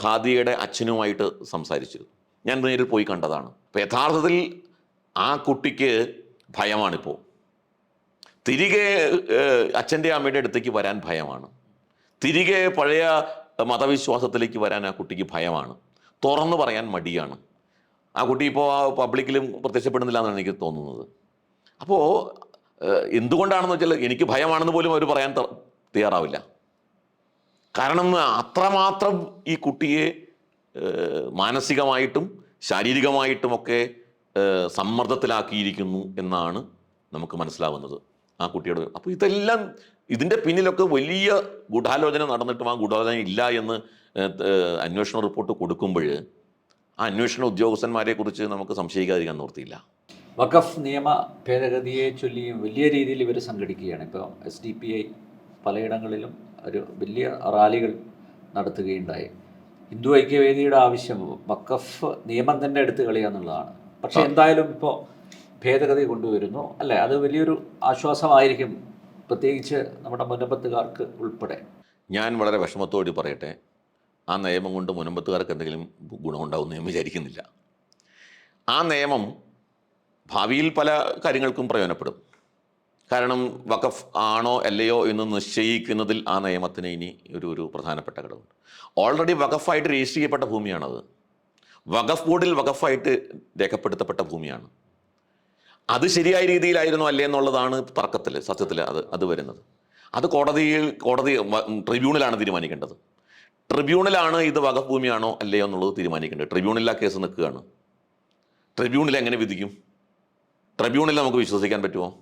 ഹാദിയയുടെ അച്ഛനുമായിട്ട് സംസാരിച്ചിരുന്നു. ഞാൻ നേരിൽ പോയി കണ്ടതാണ്. അപ്പോൾ യഥാർത്ഥത്തിൽ ആ കുട്ടിക്ക് ഭയമാണിപ്പോൾ തിരികെ അച്ഛന്റെ അമ്മയുടെ അടുത്തേക്ക് വരാൻ ഭയമാണ്. തിരികെ പഴയ മതവിശ്വാസത്തിലേക്ക് വരാൻ ആ കുട്ടിക്ക് ഭയമാണ്. തുറന്നു പറയാൻ മടിയാണ്. ആ കുട്ടി ഇപ്പോൾ ആ പബ്ലിക്കിലും പ്രത്യക്ഷപ്പെടുന്നില്ല എന്നാണ് എനിക്ക് തോന്നുന്നത്. അപ്പോൾ എന്തുകൊണ്ടാണെന്ന് വെച്ചാൽ എനിക്ക് ഭയമാണെന്ന് പോലും അവർ പറയാൻ തയ്യാറാവില്ല. കാരണം അത്രമാത്രം ഈ കുട്ടിയെ മാനസികമായിട്ടും ശാരീരികമായിട്ടുമൊക്കെ സമ്മർദ്ദത്തിലാക്കിയിരിക്കുന്നു എന്നാണ് നമുക്ക് മനസ്സിലാവുന്നത്. ആ കുട്ടിയോട്. അപ്പോൾ ഇതെല്ലാം ഇതിന്റെ പിന്നിലൊക്കെ വലിയ ഗൂഢാലോചന നടന്നിട്ടും ആ ഗൂഢാലോചന ഇല്ല എന്ന് അന്വേഷണ റിപ്പോർട്ട് കൊടുക്കുമ്പോൾ ആ അന്വേഷണ ഉദ്യോഗസ്ഥന്മാരെ കുറിച്ച് നമുക്ക് സംശയിക്കാതിരിക്കാൻ നിർത്തിയില്ല വഖഫ് നിയമ ഭേദഗതിയെ ചൊല്ലിയും വലിയ രീതിയിൽ ഇവർ സംഘടിക്കുകയാണ്. ഇപ്പോൾ എസ് ഡി പി ഐ പലയിടങ്ങളിലും ഒരു വലിയ റാലികൾ നടത്തുകയുണ്ടായി. ഹിന്ദു ഐക്യവേദിയുടെ ആവശ്യം വഖഫ് നിയമം തന്നെ എടുത്തു കളിയാന്നുള്ളതാണ് പക്ഷേ എന്തായാലും ഇപ്പോൾ ഭേദഗതി കൊണ്ടുവരുന്നു. അല്ലേ? അത് വലിയൊരു ആശ്വാസമായിരിക്കും പ്രത്യേകിച്ച് നമ്മുടെ മുനമ്പത്തുകാർക്ക് ഉൾപ്പെടെ. ഞാൻ വളരെ വിഷമത്തോടി പറയട്ടെ. ആ നിയമം കൊണ്ട് മുനമ്പത്തുകാർക്ക് എന്തെങ്കിലും ഗുണമുണ്ടാവുമെന്ന് ഞാൻ വിചാരിക്കുന്നില്ല. ആ നിയമം ഭാവിയിൽ പല കാര്യങ്ങൾക്കും പ്രയോജനപ്പെടും. കാരണം വഖഫ് ആണോ അല്ലയോ എന്ന് നിശ്ചയിക്കുന്നതിൽ ആ നിയമത്തിന് ഇനി ഒരു ഒരു പ്രധാനപ്പെട്ട ഘടകമുണ്ട്. ഓൾറെഡി വഖഫായിട്ട് രജിസ്റ്റർ ചെയ്യപ്പെട്ട ഭൂമിയാണത്. വഖഫ് ബോർഡിൽ വഖഫായിട്ട് രേഖപ്പെടുത്തപ്പെട്ട ഭൂമിയാണ്. അത് ശരിയായ രീതിയിലായിരുന്നു അല്ലേ എന്നുള്ളതാണ് തർക്കത്തിൽ സത്യത്തിൽ അത് അത് വരുന്നത്. അത് കോടതിയിൽ കോടതി ട്രിബ്യൂണലാണ് തീരുമാനിക്കേണ്ടത്. ട്രിബ്യൂണലാണ് ഇത് വകഭൂമിയാണോ ഭൂമിയാണോ അല്ലയോ എന്നുള്ളത് തീരുമാനിക്കേണ്ടത്. ട്രിബ്യൂണലിൽ ആ കേസ് നിൽക്കുകയാണ്. ട്രിബ്യൂണൽ എങ്ങനെ വിധിക്കും? ട്രിബ്യൂണൽ നമുക്ക് വിശ്വസിക്കാൻ പറ്റുമോ?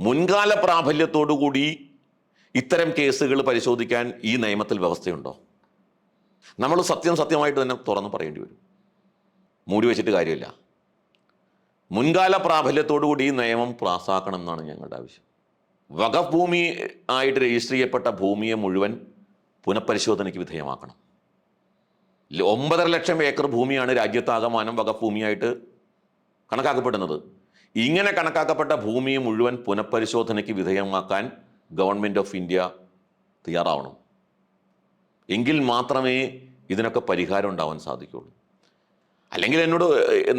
മുൻകാല പ്രാബല്യത്തോടു കൂടി ഇത്തരം കേസുകൾ പരിശോധിക്കാൻ ഈ നിയമത്തിൽ വ്യവസ്ഥയുണ്ടോ? നമ്മൾ സത്യം സത്യമായിട്ട് തന്നെ തുറന്ന് പറയേണ്ടി വരും. മൂടി വെച്ചിട്ട് കാര്യമില്ല. മുൻകാല പ്രാബല്യത്തോടു കൂടി ഈ നിയമം പാസ്സാക്കണം എന്നാണ് ഞങ്ങളുടെ ആവശ്യം. വഖഫ് ഭൂമി ആയിട്ട് രജിസ്റ്റർ ചെയ്യപ്പെട്ട ഭൂമിയെ മുഴുവൻ പുനഃപരിശോധനയ്ക്ക് വിധേയമാക്കണം. ഒമ്പതര ലക്ഷം ഏക്കർ ഭൂമിയാണ് രാജ്യത്താകമാനം വഖഫ് ഭൂമിയായിട്ട് കണക്കാക്കപ്പെടുന്നത്. ഇങ്ങനെ കണക്കാക്കപ്പെട്ട ഭൂമിയെ മുഴുവൻ പുനഃപരിശോധനയ്ക്ക് വിധേയമാക്കാൻ ഗവൺമെന്റ് ഓഫ് ഇന്ത്യ തയ്യാറാവണം. എങ്കിൽ മാത്രമേ ഇതിനൊക്കെ പരിഹാരം ഉണ്ടാവാൻ സാധിക്കുള്ളൂ അല്ലെങ്കിൽ എന്നോട്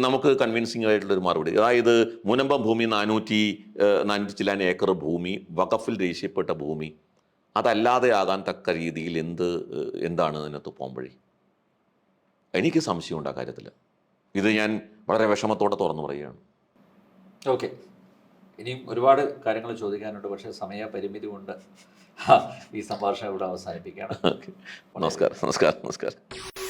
നമുക്ക് കൺവിൻസിംഗ് ആയിട്ടുള്ളൊരു മറുപടി. അതായത് മുനമ്പം ഭൂമി നാനൂറ്റി നാനൂറ്റി ചില്ലാൻ ഏക്കർ ഭൂമി വഖഫിൽ രജിസ്റ്റപ്പെട്ട ഭൂമി അതല്ലാതെ ആകാൻ തക്ക രീതിയിൽ എന്ത് എന്താണ് അതിനകത്ത് പോംവഴി എനിക്ക് സംശയമുണ്ട് ആ കാര്യത്തിൽ ഇത് ഞാൻ വളരെ വിഷമത്തോടെ തുറന്നു പറയുകയാണ്. ഓക്കെ. ഇനിയും ഒരുപാട് കാര്യങ്ങൾ ചോദിക്കാനുണ്ട് പക്ഷേ സമയപരിമിതി കൊണ്ട് ഈ സംഭാഷണം ഇവിടെ അവസാനിപ്പിക്കുകയാണ്. നമസ്കാരം നമസ്കാരം നമസ്കാരം.